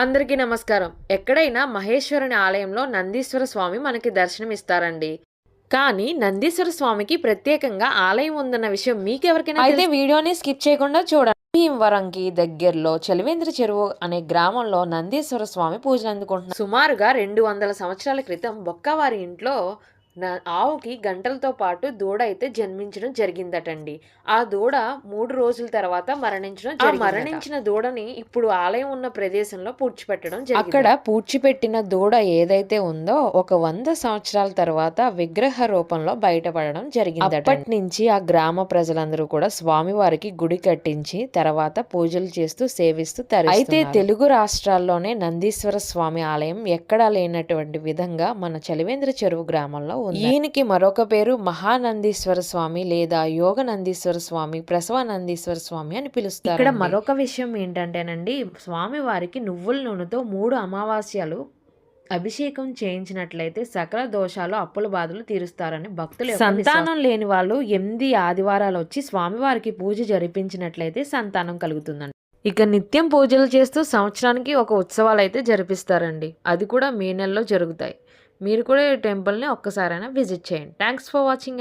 అందరికీ నమస్కారం. ఎక్కడైనా మహేశ్వరుని ఆలయంలో నందీశ్వర స్వామి మనకి దర్శనమిస్తారండి. కానీ నందీశ్వర స్వామికి ప్రత్యేకంగా ఆలయం ఉందన్న విషయం మీకెవరికైనా అయితే వీడియోని స్కిప్ చేయకుండా చూడండి. భీమవరంకి దగ్గరలో చలివేంద్ర చెరువు అనే గ్రామంలో నందీశ్వర స్వామి పూజలు అందుకుంటున్నారు. సుమారుగా రెండు వందల సంవత్సరాల క్రితం బొక్కవారి ఇంట్లో న- ఆవుకి గంటలతో పాటు దూడ అయితే జన్మించడం జరిగిందటండి. ఆ దూడ మూడు రోజుల తర్వాత మరణించడం ఆ మరణించిన దూడని ఇప్పుడు ఆలయం ఉన్న ప్రదేశంలో పూడ్చిపెట్టడం జరిగింది. అక్కడ పూడ్చిపెట్టిన దూడ ఏదైతే ఉందో ఒక వంద సంవత్సరాల తర్వాత విగ్రహ రూపంలో బయటపడడం జరిగింది అప్పటి నుంచి ఆ గ్రామ ప్రజలందరూ కూడా స్వామివారికి గుడి కట్టించి తర్వాత పూజలు చేస్తూ సేవిస్తూ అయితే తెలుగు రాష్ట్రాల్లోనే నందీశ్వర స్వామి ఆలయం ఎక్కడా లేనటువంటి విధంగా మన చలివేంద్ర చెరువు గ్రామంలో ఉంది? ఈయనకి మరొక పేరు మహానందీశ్వర స్వామి లేదా యోగ నందీశ్వర స్వామి ప్రసవ నందీశ్వర స్వామి అని పిలుస్తారు ఇక్కడ మరొక విషయం ఏంటంటేనండి స్వామి వారికి నువ్వుల నూనెతో మూడు అమావాస్యలు అభిషేకం చేయించినట్లయితే సకల దోషాలు అప్పుల బాధలు తీరుస్తారని భక్తులు సంతానం లేని వాళ్ళు ఎనిమిది ఆదివారాలు వచ్చి స్వామివారికి పూజ జరిపించినట్లయితే సంతానం కలుగుతుందండి. ఇక నిత్యం పూజలు చేస్తూ సంవత్సరానికి ఒక ఉత్సవాలు అయితే జరిపిస్తారండి. అది కూడా మే నెలలో జరుగుతాయి. మీరు కూడా ఈ టెంపుల్ని ఒక్కసారైనా విజిట్ చేయండి. Thanks for watching